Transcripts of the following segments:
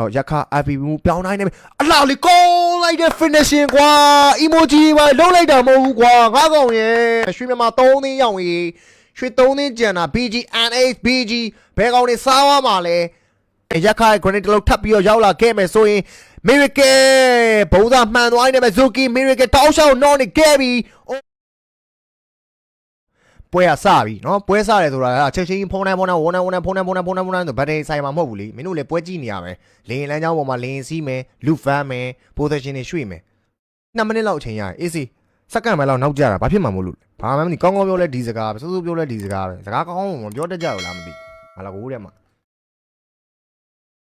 ဟောရက်ခ IPP မူပြောင်းတိုင်းနေပြီအလှလေးကောင်းလိုက်တဲ့ finishing ကွာ emoji ပါလုံးလိုက်တာမဟုတ်ဘူးကွာငါကောင်ရဲ့ရွှေမြန်မာ3သင်းရောက်ရင်ရွှေ3သင်းကျန်တာ BG NH BG ဘယ်ကောင်တွေစားသွားမှာလဲရက်ခ granite တစ်လုံးထပ်ပြီးတော့ရောက်လာခဲ့မယ်ဆိုရင် miracle ဘုံသားမှန်သွားနေမယ် Zuki miracle တောက်လျှောက်နော်နေခဲ့ပြီ ပွဲကစပြီเนาะပွဲစတယ်ဆိုတာကချက်ချင်းဖုန်းတိုင်းဖုန်းတိုင်းဝန်းတိုင်းဝန်းတိုင်းဖုန်းတိုင်းဖုန်းတိုင်းဖုန်းတိုင်းဖုန်းတိုင်းဆိုဗတ်တိုင်းဆိုင်မှာမဟုတ်ဘူးလေမင်းတို့လည်းပွဲကြည့်နေရမယ်လင်းလန်းချောင်းပေါ်မှာလင်းစီးမယ်လူဖမ်းမယ် position တွေရွှေ့မယ်2မိနစ်လောက်အချိန်ရတယ်အေးစီစက္ကန့်ပဲလောက်နောက်ကျတာဘာဖြစ်မှာမို့လို့လဲဘာမှမသိကောင်းကောင်းပြောလဲဒီစကားပဲစိုးစိုးပြောလဲဒီစကားပဲစကားကောင်းကောင်းမပြောတတ်ကြဘူးလားမသိဟာလာကိုတဲ့မှာ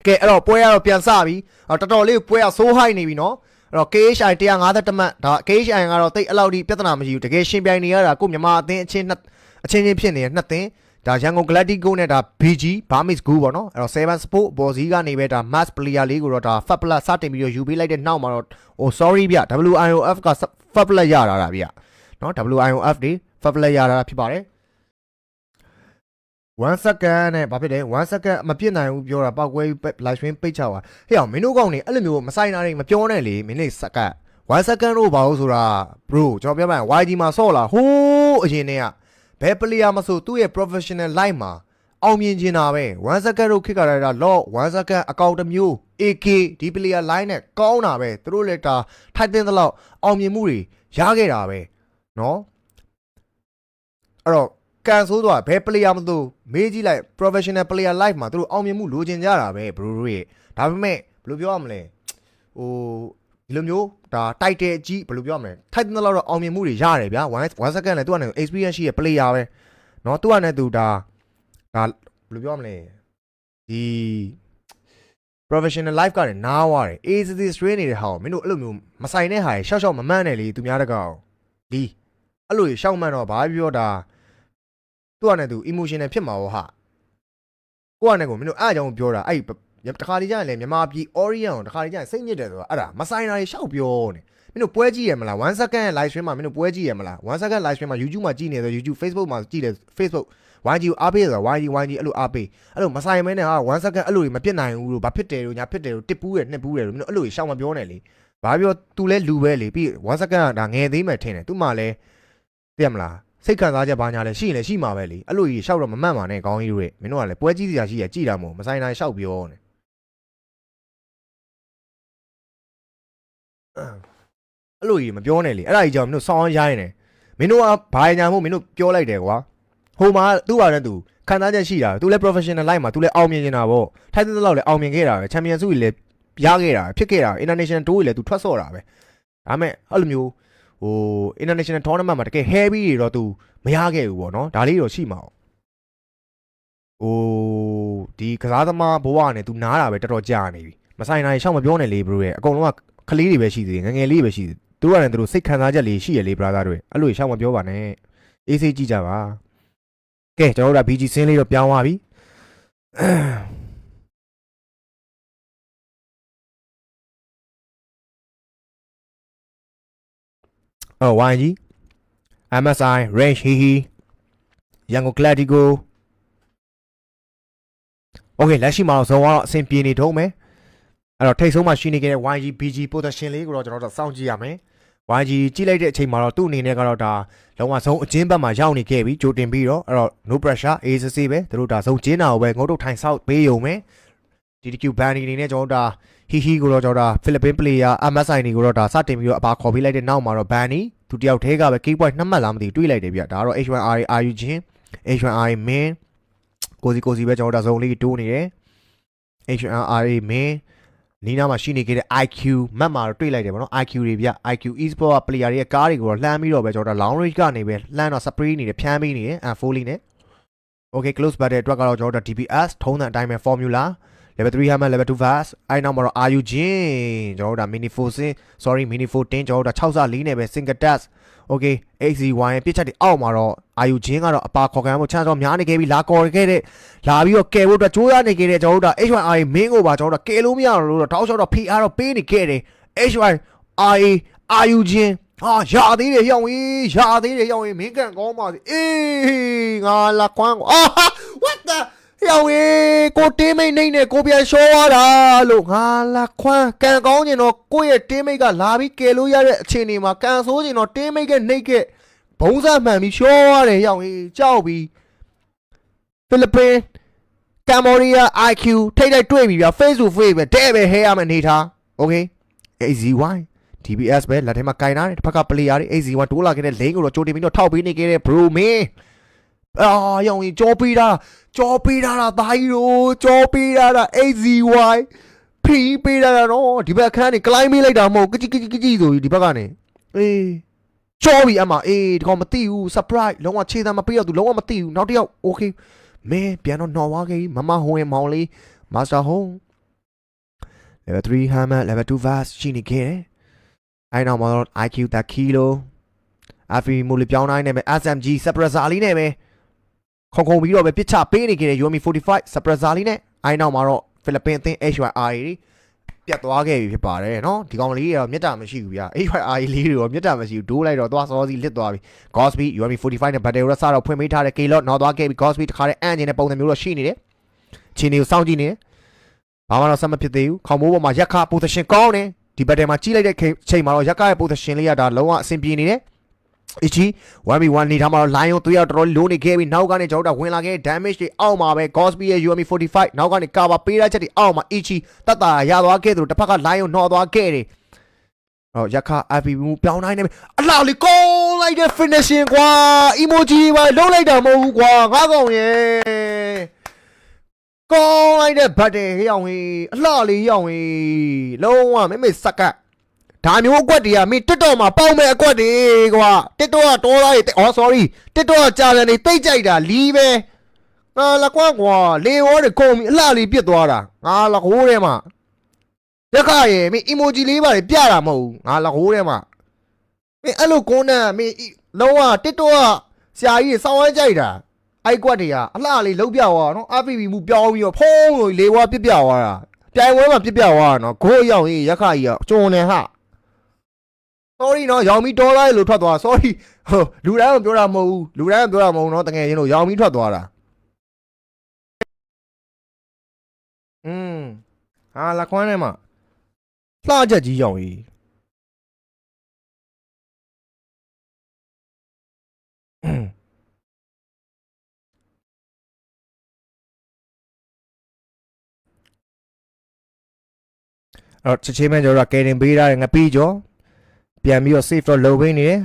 ကဲအဲ့တော့ပွဲကတော့ပြန်စပြီအော်တော်တော်လေးပွဲကဆိုးဟိုက်နေပြီเนาะအဲ့တော့ KHI 150မှတ်ဒါ KHI ကတော့တိတ်အဲ့လောက်ဒီပြဿနာမရှိဘူးတကယ်ရှင်ပြိုင်နေရတာကိုမြန်မာအသင်းအချင်းနှစ် အချင်းချင်းဖြစ်နေတဲ့နှစ်သင်းဒါရန်ကုန် Galactico နဲ့ဒါ BG Barmis Goo ပေါ့နော်အဲ့တော့7 Sport ဘော်စီကနေပဲဒါ Mass Player လေးကိုတော့ဒါ Fat Plus စတင်ပြီးတော့ယူပေးလိုက်တဲ့နောက်မှာတော့ဟို sorry ဗျ WIOF က Fat Plus ရတာတာဗျနော် WIOF တွေ Fat Plus ရတာဖြစ်ပါတယ်1 second နဲ့ဘာဖြစ်လဲ1 second မပြည့်နိုင်ဘူးပြောတာပောက်ကွဲ live stream ပိတ်ချသွားဟဲ့အောင်မင်းတို့ကောင်နေအဲ့လိုမျိုးမဆိုင်တာတွေမပြောနဲ့လေမင်းလေးစကတ်1 second လို့ဘာလို့ဆိုတာ bro ကျွန်တော်ပြောပြရင် YG မှာဆော့လာဟိုးအရင်တည်းက ဘယ် player မဆိုသူ့ရဲ့ professional life မှာအောင်မြင်ချင်တာပဲ1 second လို့ခစ်ကြရတာ lock 1 second အကောင့်တစ်မျိုး AK ဒီ player line နဲ့ကောင်းတာပဲသူတို့လည်းဒါထိုက်တဲ့လောက်အောင်မြင်မှုတွေရခဲ့တာပဲเนาะအဲ့တော့ကန်ဆိုးသွားဘယ် player မသိမေးကြည့်လိုက် professional player life မှာသူတို့အောင်မြင်မှုလိုချင်ကြတာပဲ bro တို့ရဲ့ဒါပေမဲ့ဘယ်လိုပြောရမလဲဟိုဒီလိုမျိုး ဒါတိုက်တဲ့အကြီးဘယ်လိုပြောရမလဲထိုက်တဲ့လောက်တော့အောင်မြင်မှုတွေရတယ်ဗျာ1 1 second လည်းသူကလည်း experience ရှိရဲ့ player ပဲเนาะသူကလည်းသူဒါဒါဘယ်လိုပြောရမလဲဒီ professional life ကလည်းနားသွားတယ် ACC strain နေတဲ့ဟာကိုမင်းတို့အဲ့လိုမျိုးမဆိုင်တဲ့ဟာတွေရှောက်ရှောက်မမှန်းနဲ့လေသူများတကောင်ဒီအဲ့လိုရှောက်မှန်းတော့ဘာပြောတာသူကလည်းသူ emotional ဖြစ်မှာဟောဟာကိုကလည်းကိုမင်းတို့အားကြောင့်ပြောတာအဲ့ တခါလေးကျရင်လေမြန်မာပြည် Orient ကိုတခါလေးကျရင်စိတ်ညစ်တယ်ဆိုတာအဲ့ဒါမဆိုင်တာတွေရှောက်ပြောနေမင်းတို့ပွဲကြည့်ရမလား1 second live stream မှာမင်းတို့ပွဲကြည့်ရမလား1 second live stream မှာ YouTube မှာကြည့်နေတယ် YouTube Facebook မှာကြည့်တယ် Facebook YG ကိုအားပေးဆိုတာ YG YG အဲ့လိုအားပေးအဲ့လိုမဆိုင်မဲနဲ့ဟာ1 second အဲ့လိုတွေမပြစ်နိုင်ဘူးလို့ဘာဖြစ်တယ်လို့ညာဖြစ်တယ်လို့တစ်ပူးတယ်နှစ်ပူးတယ်လို့မင်းတို့အဲ့လိုတွေရှောက်မပြောနဲ့လေဘာပြော तू လဲလူပဲလေပြီး1 second ကဒါငယ်သေးမယ်ထင်တယ် तू မှလည်းသိရမလားစိတ်ခံစားချက်ဘာညာလဲရှိရင်လည်းရှိမှာပဲလေအဲ့လိုကြီးရှောက်တော့မမှန်ပါနဲ့ခေါင်းကြီးတွေမင်းတို့ကလည်းပွဲကြီးစရာရှိရကြည်တာမို့မဆိုင်နိုင်ရှောက်ပြောနေ အဲ့လိုကြီးမပြောနဲ့လေအဲ့ဒါကြီးကြောင့်မင်းတို့ဆောင်းရိုင်းနေမင်းတို့ကဘာညာမို့မင်းတို့ပြောလိုက်တယ်ကွာဟိုမှာသူ့ဘာနဲ့သူခံစားချက်ရှိတာသူလည်း professional life မှာသူလည်းအောင်မြင်နေတာပေါ့ထိုက်တဲ့လောက်လည်းအောင်မြင်ခဲ့တာပဲချန်ပီယံဆုကြီးလည်းရခဲ့တာဖြစ်ခဲ့တာ international tour ကြီးလည်းသူထွက်ဆော့တာပဲဒါပေမဲ့အဲ့လိုမျိုးဟို international tournament မှာတကယ် heavy တွေတော့သူမရခဲ့ဘူးပေါ့နော်ဒါလေးတော့ရှိမှာဟိုဒီကစားသမားဘဝနဲ့သူနားတာပဲတော်တော်ကြာနေပြီမဆိုင်နိုင်ရှောက်မပြောနဲ့လေ bro ရဲ့အကုန်လုံးက ကလေးတွေပဲရှိသေးတယ်ငငယ်လေးပဲရှိသေးသူတို့ကလည်းသူတို့စိတ်ခံစားချက်လေးရှိရလေ brother တွေအဲ့လိုရှောက်မပြောပါနဲ့အေးဆေးကြည့်ကြပါကဲကျွန်တော်တို့က BG ဆင်းလေးတော့ပြောင်းသွားပြီအော် YG MSI Range Hihi Yango Gladigo Okay လက်ရှိမှာတော့ဇုံကတော့အဆင်ပြေနေထုံးမယ် အဲ့တော့ထိတ်ဆုံးမှာရှိနေခဲ့တဲ့ YG BG position လေးကိုတော့ကျွန်တော်တို့စောင့်ကြည့်ရမယ် YG ကြည့်လိုက်တဲ့အချိန်မှာတော့သူ့အနေနဲ့ကတော့ဒါလုံးဝဆုံးအချင်းဘက်မှာရောက်နေခဲ့ပြီကြိုတင်ပြီးတော့အဲ့တော့ no pressure အေးစစ်စစ်ပဲသူတို့ဒါဆုံးကျင်းတာကိုပဲငုတ်တုတ်ထိုင်ဆောက်ပေးယုံမယ် DDQ Bandy အနေနဲ့ကျွန်တော်တို့ဒါဟီဟီကိုတော့ကျွန်တော်ဒါ Philippine player MSI တွေကိုတော့ဒါစတင်ပြီးတော့အပါခေါ်ပေးလိုက်တဲ့နောက်မှာတော့ Bandy သူတယောက်တည်းကပဲ key point နှစ်မှတ်လားမသိဘူးတွေးလိုက်တယ်ဗျဒါကတော့ H1R RU ချင်း H1R min ကိုစီကိုစီပဲကျွန်တော်တို့ဒါဆုံးလေးတိုးနေတယ် H1R min နီးနားမှာရှိနေခဲ့တဲ့ IQ မတ်မှာတော့တွေ့လိုက်တယ်ဗောနော် IQ တွေဗျ IQ e-sport က player တွေရဲ့ကားတွေကိုတော့လှမ်းပြီးတော့ပဲကျွန်တော်တို့ long range ကနေပဲလှမ်းတော့ spray နေတယ်ဖြန်းပြီးနေတယ် and fully နဲ့ okay close battle အတွက်ကတော့ကျွန်တော်တို့ DPS ထုံးတဲ့အတိုင်းပဲ formula level 3 hammer level 2 fast အဲ့နောက်မှာတော့ RU ချင်းကျွန်တော်တို့ဒါ mini 4 sin sorry mini 4 10ကျွန်တော်တို့ဒါ6စ4နဲ့ပဲ single dash okay XY ပြစ်ချက်တွေအောက်မှာတော့ RU ချင်းကတော့အပါခေါ်ခံမှုချမ်းတော့များနေခဲ့ပြီလာကော်ခဲ့တဲ့လာပြီးတော့ကယ်ဖို့အတွက်ကြိုးစားနေခဲ့တဲ့ကျွန်တော်တို့ဒါ H1R မင်းကိုပါကျွန်တော်တို့ကယ်လို့မရတော့လို့တော့တောက်လျှောက်တော့ PR တော့ပေးနေခဲ့တယ် H1R RU ချင်းဟာရသေးတယ်ရောင်ကြီးရသေးတယ်ရောင်ကြီးမင်းကန်ကောင်းပါစေအေးငါလာခွမ်းကိုအာ what the ယောင်ရေကိုတင်းမိတ်နေနဲ့ကိုပြန်ရှောသွားတာလို့ငါလာခွမ်းကန်ကောင်းကျင်တော့ကိုယ့်ရဲ့တင်းမိတ်ကလာပြီးကယ်လို့ရတဲ့အခြေအနေမှာကန်ဆိုးကျင်တော့တင်းမိတ်ကနှိတ်ကဘုံစားမှန်ပြီးရှောသွားတယ်ယောင်ရေကြောက်ပြီးဖိလစ်ပင်းကမ်ဘောဒီးယား IQ ထိတ်တိုက်တွေ့ပြီဗျာ face to face ပဲတဲ့ပဲဟဲရမယ်အနေထား okay AZY DBS ပဲလက်ထဲမှာကင်ထားတယ်တစ်ဖက်က player တွေ AZY တိုးလာခဲ့တဲ့ lane ကိုတော့ကြိုတင်ပြီးတော့ထောက်ပေးနေခဲ့တဲ့ bro မင်း အာရောင်ရင်ကြောပေးတာကြောပေးတာတာသားကြီးတို့ကြောပေးတာတာ AZY ဖီးပေးတာတာနော်ဒီဘက်အခန်းနေကလိုင်းမေးလိုက်တာမဟုတ်ကကြီးကကြီးကကြီးဆိုပြီးဒီဘက်ကနေအေးကြောပြီအမအေးဒီကောင်မသိဘူး surprise လုံးဝခြေသားမပေးတော့သူလုံးဝမသိဘူးနောက်တစ်ယောက် okay မင်းပြန်တော့နော်ဝါခဲ့မမဟိုဝင်မောင်လေး master home level 3 hammer level 2 vast ရှိနေခဲ့တယ်အဲနောက်မှာတော့ IQ တကီလို AFI မူလပြောင်းတိုင်းနဲ့ပဲ SMG suppressor လေးနဲ့ပဲ ခုံခုံပြီးတော့ပဲပစ်ချပေးနေခဲ့တဲ့ Yomi 45 Surprise လေးနဲ့အိုင်းနောက်မှာတော့ဖိလစ်ပင်အသင်း HYR တွေပြတ်သွားခဲ့ပြီဖြစ်ပါတယ်နော်ဒီကောင်လေးကတော့မြတ်တာမရှိဘူးဗျာ HYR လေးတွေတော့မြတ်တာမရှိဘူးဒိုးလိုက်တော့သွားစောစီလစ်သွားပြီ Gosby Yomi 45နဲ့ Battle Ross တော့ဖွင့်ပေးထားတဲ့ Klot နောက်သွားခဲ့ပြီ Gosby တခါတည်းအန်ဂျင်နဲ့ပုံစံမျိုးတော့ရှိနေတယ်ခြေနေကိုစောင့်ကြည့်နေတယ်ဘာမှတော့ဆက်မဖြစ်သေးဘူးခေါမိုးပေါ်မှာရက်ခါ position ကောင်းတယ်ဒီ battle မှာကြီးလိုက်တဲ့ချိန်မှာတော့ရက်ခါရဲ့ position လေးကဒါလုံးဝအဆင်ပြေနေတယ် Ichi 1v1 နေထားမှာတော့ Lion 3ယောက်တော်တော်လုံးနေခဲ့ပြီးနောက်ကနေကျွန်တော်တို့ဝင်လာခဲ့ damage တွေအောက်မှာပဲ Gosby ရဲ့ UMI 45နောက်ကနေ cover ပေးရချက်တွေအောက်မှာ Ichi တတ်တာရသွားခဲ့သလိုတစ်ဖက်က Lion နှော်သွားခဲ့တယ်အော်ရခ FPV မူပြောင်းတိုင်းနေပြီအလားလေးကောင်းလိုက်တဲ့ finishing ကွာ emoji ပါလုံးလိုက်တာမဟုတ်ဘူးကွာငါကောင်ရဲ့ကောင်းလိုက်တဲ့ဘတ်တယ်ဟေးအောင်ဟေးအလှလေးရောက်ဟေးလုံးဝမိမိစက်ကတ် ဒါမျိုးအကွက်တွေကမင်း TikTok မှာပေါက်မဲ့အကွက်တွေကွာ TikTok ကတော်သားတွေအော် sorry TikTok ကကြာတယ်နေတိတ်ကြိုက်တာလီးပဲငါလက်ကွက်ကွာလေဝေါ်တွေကုန်ပြီအလှလေးပြစ်သွားတာငါလက်ကိုးထဲမှာရက်ခရဲ့မင်း emoji လေးပါလေပြတာမဟုတ်ဘူးငါလက်ကိုးထဲမှာမင်းအဲ့လိုကုန်းနဲ့မင်းလုံးဝ TikTok ကဆရာကြီးစောင်းဝဲကြိုက်တာအိုက်ကွက်တွေကအလှလေးလုံးပြသွားနော် FPV မူပြောင်းပြီးတော့ဖုံးလို့လေဝါပြစ်ပြသွားတာပြိုင်ပွဲမှာပြစ်ပြသွားတာနော်ဂိုးရောက်ရင်ရက်ခကြီးကကျွန်းနေဟာ sorry နော်ရောင်မီတော်သားရေလို့ထွက်သွား sorry ဟိုလူတိုင်းကပြောတာမဟုတ်ဘူးလူတိုင်းကပြောတာမဟုတ်နော်တကယ်ရင်လို့ရောင်မီထွက်သွားတာอืมဟာလက်ခွမ်းထဲမှာလှချက်ကြီးရောင်ကြီးအဲ့ချက်ချင်းမဲ့ကျွန်တော်ကကယ်တင်ပေးထားတယ်ငပိကျော် ပြန်ပြီးတော့ save တော့လုပ်ပေးနေတယ်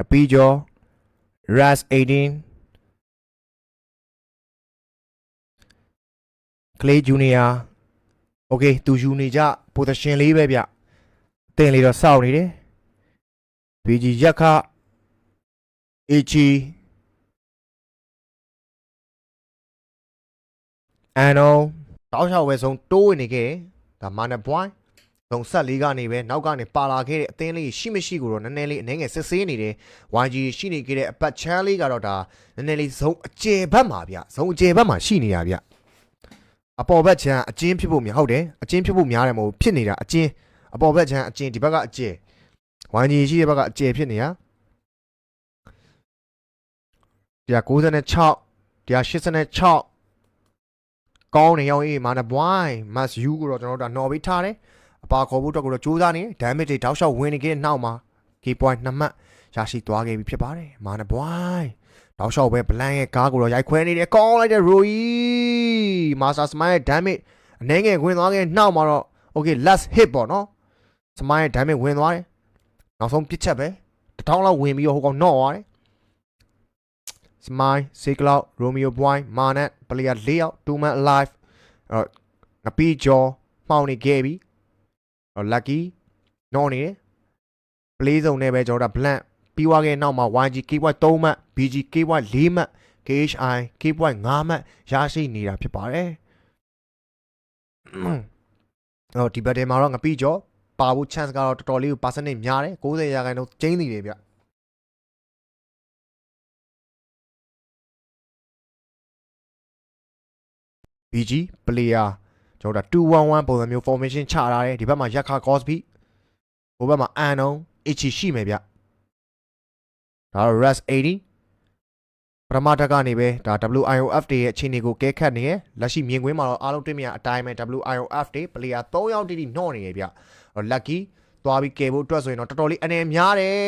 အပီကျော် ras 18 clay junior okay သူယူနေကြ position လေးပဲဗျတင်လေးတော့စောင့်နေတယ် bg ရက်ခ ag အန်တော့တောက်လျှောက်ပဲဆုံးတိုးဝင်နေခဲ့တယ်ဒါမာနဘွိုင်းဆုံးဆက်လေးကနေပဲနောက်ကနေပါလာခဲ့တဲ့အသင်းလေးရှိမရှိကိုတော့နည်းနည်းလေးအနှဲငယ်စစ်ဆေးနေတယ် YG ရှိနေခဲ့တဲ့အပတ်ချမ်းလေးကတော့ဒါနည်းနည်းလေးဇုံအကျယ်ဘက်မှာဗျဇုံအကျယ်ဘက်မှာရှိနေတာဗျအပေါ်ဘက်ချမ်းအကျဉ်းဖြစ်ဖို့များဟုတ်တယ်အကျဉ်းဖြစ်ဖို့များတယ်မဟုတ်ဖြစ်နေတာအကျဉ်းအပေါ်ဘက်ချမ်းအကျဉ်းဒီဘက်ကအကျယ် YG ရှိတဲ့ဘက်ကအကျယ်ဖြစ်နေတာ196 186 ကောင်းနေရောင်းအေးမာနဘွိုင်း must you ကိုတော့ကျွန်တော်တို့ကနော်ပေးထားတယ်အပါခေါ်ဖို့အတွက်ကိုတော့စူးစမ်းနေတယ် damage တွေတောက်လျှောက်ဝင်နေခဲ့တဲ့နောက်မှာ key point 2မှတ်ရရှိသွားခဲ့ပြီဖြစ်ပါတယ်မာနဘွိုင်းတောက်လျှောက်ပဲ blank ရဲ့ကားကိုတော့ရိုက်ခွဲနေတယ်ကောင်းလိုက်တဲ့ Roy Master Smile ရဲ့ damage အနေငယ်ဝင်သွားခဲ့တဲ့နောက်မှာတော့ okay last hit ပေါ့နော် Smile ရဲ့ damage ဝင်သွားတယ်နောက်ဆုံးပစ်ချက်ပဲတစ်ထောင်လောက်ဝင်ပြီးတော့ဟိုကောင်နော့သွားတယ် Smile, Siglout, Romeo Boy, Manet, Player Layout, Two Man Alive အဲ့တော့ငပီးကျော်မှောင်နေခဲ့ပြီအဲ့တော့ Lucky နော်နေတယ် play zone နဲ့ပဲကျွန်တော်တို့ blank ပြီးွားခဲ့နောက်မှာ YG KY 3မှတ် BG KY 4မှတ် KHI KY 5မှတ်ရရှိနေတာဖြစ်ပါတယ်အဲ့တော့ဒီဘက်ထဲမှာတော့ငပီးကျော်ပါဖို့ chance ကတော့တော်တော်လေးကို percentage များတယ်90ရာခိုင်နှုန်းကျင်းနေတယ်ဗျ BG player ကျွန်တော်တို့211ပုံစံမျိုး formation ချထားတယ်ဒီဘက်မှာရက်ခါ Cosby ဟိုဘက်မှာ unknown Ichi ရှိမယ်ဗျဒါတော့ RAS 80ပထမတက်ကနေပဲဒါ WIOF တွေရဲ့အခြေအနေကိုကဲခတ်နေရလက်ရှိမြင်ကွင်းမှာတော့အားလုံးတွေ့မြင်အတိုင်းပဲ WIOF တွေ player 3ယောက်တိတိနှော့နေရဗျဟော lucky သွားပြီးကယ်ဖို့အတွက်ဆိုရင်တော့တော်တော်လေးအနေများတယ်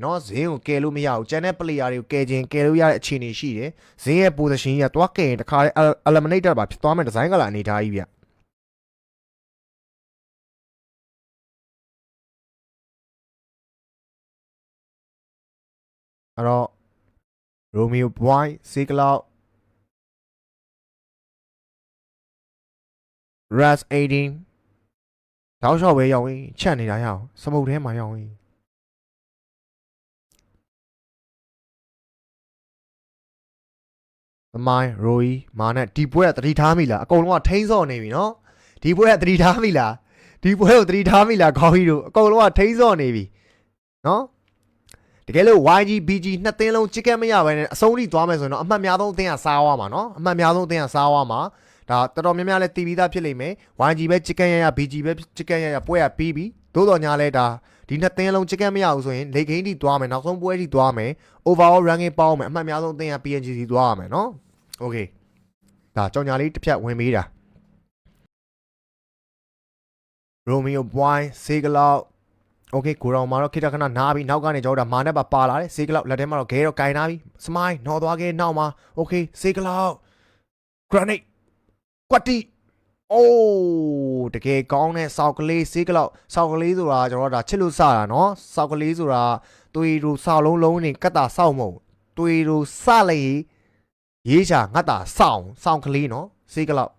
เนาะဇင်းကိုကယ်လို့မရဘူးကျန်တဲ့ player တွေကိုကယ်ခြင်းကယ်လို့ရတဲ့အခြေအနေရှိတယ်ဇင်းရဲ့ position ကြီးကသွားကယ်ရင်တခါလေ eliminator ပါဖြစ်သွားမယ်ဒီဇိုင်းကလာအနေထားကြီးဗျ အဲ့တော့ Romeo Boy စေကလောက် Ras 18 တောက်လျှောက်ပဲရောက်ရင်ချက်နေတာရအောင်စမုတ်ထဲမှာရောက်ရင်သမိုင်းရိုကြီးမာနဲ့ဒီပွဲကတတိထားမိလားအကုန်လုံးကထိန်းစော့နေပြီနော်ဒီပွဲကတတိထားမိလားဒီပွဲကိုတတိထားမိလားခေါင်းကြီးတို့အကုန်လုံးကထိန်းစော့နေပြီနော်တကယ်လို့ YG BG နှစ်သင်းလုံးချစ်ကက်မရဘဲနဲ့အဆုံးထိသွားမယ်ဆိုရင်တော့အမှတ်များဆုံးအသင်းကစားသွားမှာနော်အမှတ်များဆုံးအသင်းကစားသွားမှာ ဒါတော်တော်များများလဲတည်ပြီးသားဖြစ်လိမ့်မယ် YG ပဲချစ်ကက်ရရ BG ပဲချစ်ကက်ရရပွဲကပြီးပြီသို့တော်ညာလဲဒါဒီနှစ်သင်းလုံးချစ်ကက်မရဘူးဆိုရင်လေဂိမ်းထိသွားမယ်နောက်ဆုံးပွဲထိသွားမယ် overall ranking ပေါင်းမယ်အမှတ်များဆုံးအသင်းက PNGC သွားရမယ်เนาะ okay ဒါကြောင်ညာလေးတစ်ဖြတ်ဝင်ပေးတာ Romeo Boy စေကလောက် โอเคကိုရောင်မှာတော့ခိတခဏနားပြီးနောက်ကနေကျွန်တော်တို့မာနဲ့ပါပါလာတယ်စေးကလောက်လက်ထဲမှာတော့ဂဲတော့ကင်နာပြီးစမိုင်းနော်သွားခဲ့နောက်မှာโอเคစေးကလောက် granite ကွက်တီအိုးတကယ်ကောင်းတဲ့စောက်ကလေးစေးကလောက်စောက်ကလေးဆိုတာကျွန်တော်တို့ဒါချစ်လို့စတာနော်စောက်ကလေးဆိုတာသွေးတို့စောက်လုံးလုံးနေကတ်တာစောက်မဟုတ်သွေးတို့စလေရေးချာငတ်တာစောင်းစောင်းကလေးနော်စေးကလောက်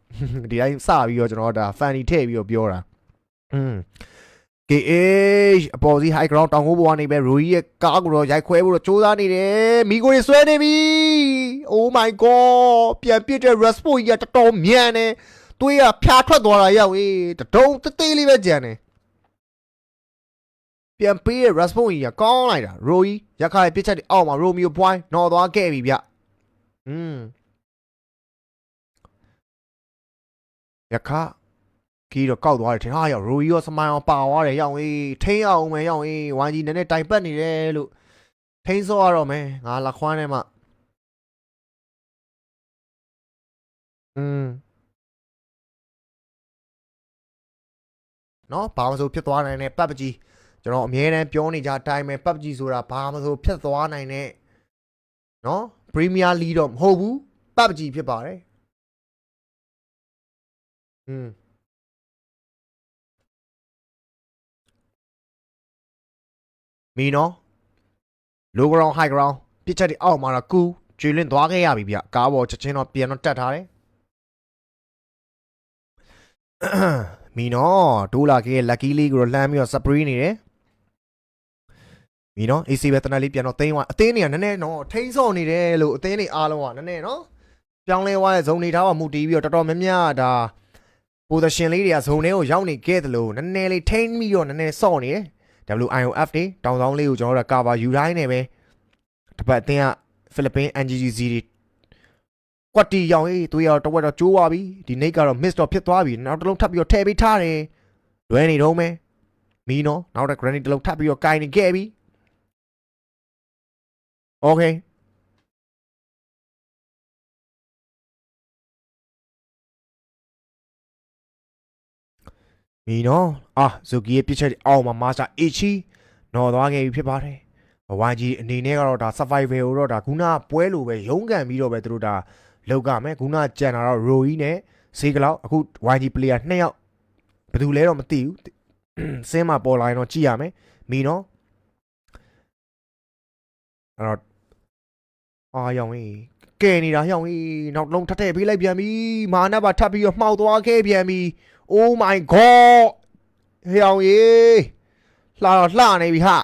ဒီတိုင်းစပြီးတော့ကျွန်တော်တို့ဒါ funny ထည့်ပြီးတော့ပြောတာอืม KH အပေါ်စီ high ground တောင်ကိုပေါ်ကနေပဲ Rui ရဲ့ကားကိုတော့ရိုက်ခွဲဖို့တော့စူးစမ်းနေတယ်မိကိုတွေဆွဲနေပြီ Oh my god ပြန်ပြစ်တဲ့ response ကြီးကတော်တော်မြန်တယ်သွေးကဖြာထွက်သွားတာရောက်အေးတတုံးတသေးလေးပဲကြံတယ်ပြန်ပေးတဲ့ response ကြီးကကောင်းလိုက်တာ Rui ရက်ခါရဲ့ပြစ်ချက်တွေအောက်မှာ Romeo point နော်သွားခဲ့ပြီဗျอืมရက်ခါ ကီးတော့ကောက်သွားတယ်ထင်ဟာရောက်ရိုရီရောစမိုင်းအောင်ပါသွားတယ်ရောက်အေးထိန်းအောင်မယ်ရောက်အေးဝိုင်းကြီးနည်းနည်းတိုင်ပတ်နေတယ်လို့ထိန်းစောရတော့မယ်ငါလက်ခွမ်းထဲမှာอืมနော်ဘာမဆိုဖြစ်သွားနိုင်တဲ့ပတ်ပကြီးကျွန်တော်အမြဲတမ်းပြောနေကြအတိုင်းပဲပတ်ပကြီးဆိုတာဘာမဆိုဖြစ်သွားနိုင်တဲ့နော်ပရီးမီးယားလီးတော့မဟုတ်ဘူးပတ်ပကြီးဖြစ်ပါတယ်อืม မီနော် low ground high ground ပြစ်ချက်တွေအောက်မှာတော့ကူကျွေလင်းသွားခဲ့ရပြီဗျကားပေါ်ချက်ချင်းတော့ပြန်တော့တက်ထားတယ်မီနော်ဒိုးလာခဲ့ရဲ့ lucky လေးကိုတော့လှမ်းပြီးတော့ spray နေတယ်မီနော် AC ပဲတနက်လေးပြန်တော့သိမ်းသွားအသင်းတွေကနည်းနည်းနော်ထိန်းစော့နေတယ်လို့အသင်းတွေအားလုံးကနည်းနည်းနော်ပြောင်းလဲသွားတဲ့ဇုံနေထားပါမူတည်ပြီးတော့တော်တော်များများဒါ position လေးတွေကဇုံထဲကိုရောက်နေခဲ့တယ်လို့နည်းနည်းလေးထိန်းပြီးတော့နည်းနည်းစော့နေတယ် WIOF တွေတောင်ဆောင်လေးကိုကျွန်တော်တို့က cover ယူတိုင်းနေပဲတစ်ပတ်အသင်းကဖိလစ်ပင်း NGGC တွေကွက်တီရောင်ရေးသူရောတဝက်တော့ကျိုးသွားပြီဒီနေ့ကတော့ miss တော့ဖြစ်သွားပြီနောက်တစ်လုံးထပ်ပြီးတော့ထည့်ပေးထားတယ်လွဲနေတော့မယ်မီနော်နောက်တစ် granite တစ်လုံးထပ်ပြီးတော့ကင်နေခဲ့ပြီ Okay မီနော်အာဇိုဂီရဲ့ပြစ်ချက်တွေအောက်မှာမာစတာအချီနော်သွားခဲ့ပြီဖြစ်ပါတယ်ဝိုင်းကြီးအနေနဲ့ကတော့ဒါ survival ကိုတော့ဒါခုနပွဲလိုပဲရုန်းကန်ပြီးတော့ပဲသူတို့ဒါလောက်ကမယ်ခုနကြံတာတော့ Roy နဲ့ဈေးကလောက်အခု YG player နှစ်ယောက်ဘယ်သူလဲတော့မသိဘူးစင်းမှာပေါ်လာရင်တော့ကြည့်ရမယ်မီနော်အဲ့တော့အာရောင်ကြီးကဲနေတာရောင်ကြီးနောက်တစ်လုံးထပ်ထည့်ပေးလိုက်ပြန်ပြီမာနပါထပ်ပြီးတော့မှောက်သွားခဲ့ပြန်ပြီ Oh my god ဟောင်ကြီးလှတော့လှနေပြီဟာ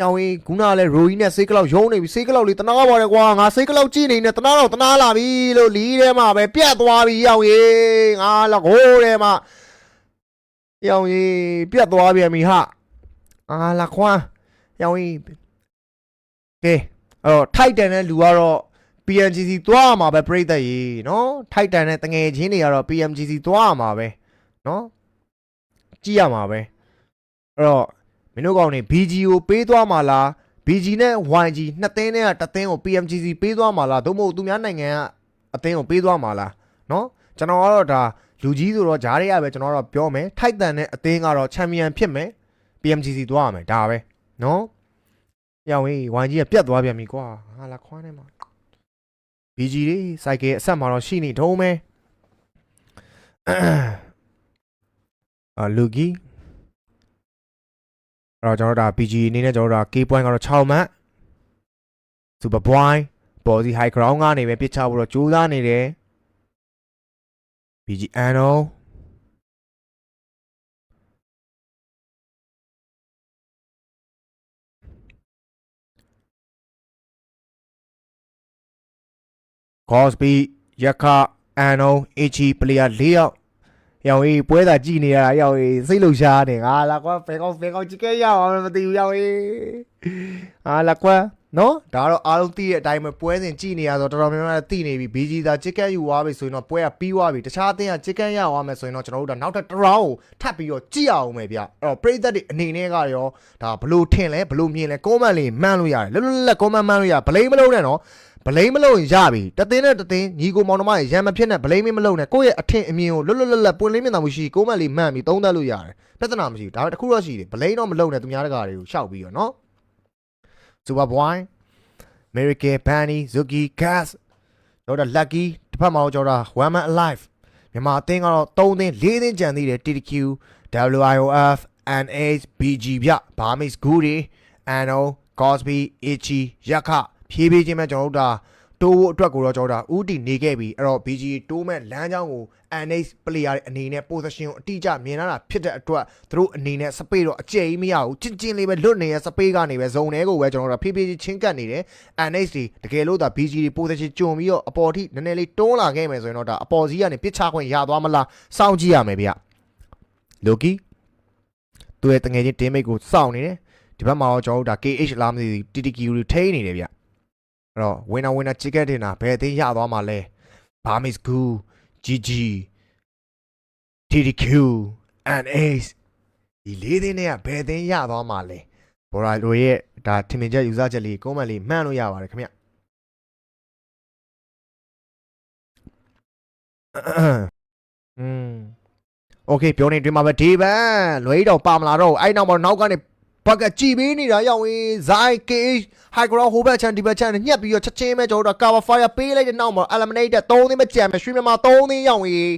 ဟောင်ကြီးခုနကလည်းရိုကြီးနဲ့ဆေးကလောက်ယုံနေပြီဆေးကလောက်လေးတနာပါတယ်ကွာငါဆေးကလောက်ကြည့်နေနေတနာတော့တနာလာပြီလို့လီးထဲမှာပဲပြတ်သွားပြီဟောင်ကြီးငါလကိုးထဲမှာဟောင်ကြီးပြတ်သွားပြန်ပြီဟာအာလာခွမ်းဟောင်ကြီးကဲအဲ့တော့ထိုက်တန်တဲ့လူကတော့ PMGC သွားမှာပဲပြိသက်ကြီးနော်ထိုက်တန်တဲ့တငယ်ချင်းတွေကတော့ PMGC သွားမှာပဲနော်ကြည့်ရမှာပဲအဲ့တော့မင်းတို့ကောင်နေ BG ကိုပေးသွားမှာလား BG နဲ့ YG နှစ်သင်းနဲ့ကတစ်သင်းကို PMGC ပေးသွားမှာလားသို့မဟုတ်သူများနိုင်ငံကအသင်းကိုပေးသွားမှာလားနော်ကျွန်တော်ကတော့ဒါလူကြီးဆိုတော့ဂျားတွေကပဲကျွန်တော်တော့ပြောမယ်ထိုက်တန်တဲ့အသင်းကတော့ချန်ပီယံဖြစ်မယ် PMGC သွားရမယ်ဒါပဲနော်ရောင်ဝေး YG ကပြတ်သွားပြန်ပြီကွာဟာလာခွားနေမှာ BG တွေစိုက်ကဲအဆက်မှာတော့ရှိနေထုံးမဲအာလူကြီးအဲ့တော့ကျွန်တော်တို့ဒါ BG အနေနဲ့ကျွန်တော်တို့ဒါ K point ကတော့6မှတ် Super point ပေါ်စီ high ground ကနေပဲပြစ်ချဖို့တော့ကြိုးစားနေတယ် BG Ano ကော့စ ပီယခအန်နိုအီချီပလီယာ၄ယောက်ရောင်အေးပွဲသာကြည်နေရတာရောင်အေးစိတ်လှုပ်ရှားနေငါလာကွာဖဲကောင်းဖဲကောင်းကြည့်ခဲ့ရအောင်မသိဘူးရောင်အေးဟာလာကွာနော်ဒါကတော့အားလုံးသိတဲ့အတိုင်းပဲပွဲစဉ်ကြည်နေရဆိုတော့တော်တော်များများသိနေပြီ BG သာချစ်ကန်ယူသွားပြီဆိုရင်တော့ပွဲကပြီးသွားပြီတခြားအသင်းကချစ်ကန်ရအောင်မယ်ဆိုရင်တော့ကျွန်တော်တို့ဒါနောက်ထပ်တစ် round ကိုထပ်ပြီးတော့ကြည့်အောင်မယ်ဗျအဲ့တော့ပရိသတ်တွေအနေနဲ့ကရောဒါဘလို့ထင်လဲဘလို့မြင်လဲ comment လေးမှန်းလို့ရတယ်လွတ်လွတ်လပ်လပ် comment မှန်းလို့ရဗလိမ့်မလုံးနဲ့နော် ဗလိမ့်မလို့ရင်ရပြီတသိန်းနဲ့တသိန်းညီကိုမောင်နှမရရံမဖြစ်နဲ့ဗလိမ့်မလို့နဲ့ကိုယ့်ရဲ့အထင်အမြင်ကိုလွတ်လွတ်လပ်လပ်ပွင့်လင်းမြင်သာမှုရှိကိုမန့်လေးမှန်ပြီးသုံးသပ်လို့ရတယ်ပြဿနာမရှိဘူးဒါပေမဲ့တစ်ခုတော့ရှိတယ်ဗလိမ့်တော့မလို့နဲ့သူများတကာတွေကိုရှောက်ပြီးတော့နော် Super Boy American Bunny Zuki Gas တော့ဒါ Lucky တစ်ဖက်မှာတော့ကျွန်တော်ဒါ One Man Alive မြန်မာအသင်းကတော့3သင်း4သင်းကြံသေးတယ် TTQ WIOF NH BG ပြ Burmese Goody Ano Cosby Ichi ရက်ခ ဖြည်းဖြည်းချင်းပဲကျွန်တော်တို့ဒါတိုးဖို့အတွက်ကိုတော့ကျွန်တော်တို့ဒါဥတီနေခဲ့ပြီအဲ့တော့ BG တိုးမဲ့လမ်းကြောင်းကို NH player တွေအနေနဲ့ position ကိုအတိအကျမြင်လာတာဖြစ်တဲ့အတွက်သူတို့အနေနဲ့စပေတော့အကျိမရဘူးချင်းချင်းလေးပဲလွတ်နေတဲ့စပေကနေပဲဇုံထဲကိုပဲကျွန်တော်တို့ဖြည်းဖြည်းချင်းချင်းကပ်နေတယ် NH တွေတကယ်လို့ဒါ BG တွေ position ကျွံပြီးတော့အပေါ်ထိနည်းနည်းလေးတွန်းလာခဲ့မယ်ဆိုရင်တော့ဒါအပေါ်စီးကနေပစ်ချခွင့်ရသွားမလားစောင့်ကြည့်ရမယ်ဗျလိုကီသူရဲ့တငယ်ချင်း teammate ကိုစောင့်နေတယ်ဒီဘက်မှာတော့ကျွန်တော်တို့ဒါ KH လားမသိဘူး TTQ တွေထိန်းနေတယ်ဗျ အဲ့တော့ winner winner chicken dinner ဘယ်အသင်းရသွားမှာလဲ Burmese Goo GG TTQ and Ace ဒီလေးသင်းတွေကဘယ်အသင်းရသွားမှာလဲဘော်ရာလိုရဲ့ဒါထင်မြင်ချက်ယူဆချက်လေးကွန်မန့်လေးမှန်းလို့ရပါတယ်ခင်ဗျอืมโอเคပြောနေတွင်မှာပဲဒီဘန်လွေးတော့ပါမလာတော့ဘူးအဲ့နောက်မှာနောက်ကနေ ဘက်ကကြည်ပေးနေတာရောက်ရင်ဇိုင် KH high ground ဟိုဘက်ချန်ဒီဘက်ချန်ညက်ပြီးတော့ချက်ချင်းပဲကျွန်တော်တို့ cover fire ပေးလိုက်တဲ့နောက်မှာ eliminated 3သင်းပဲကြံမယ်ရွှေမြန်မာ3သင်းရောက်ရင်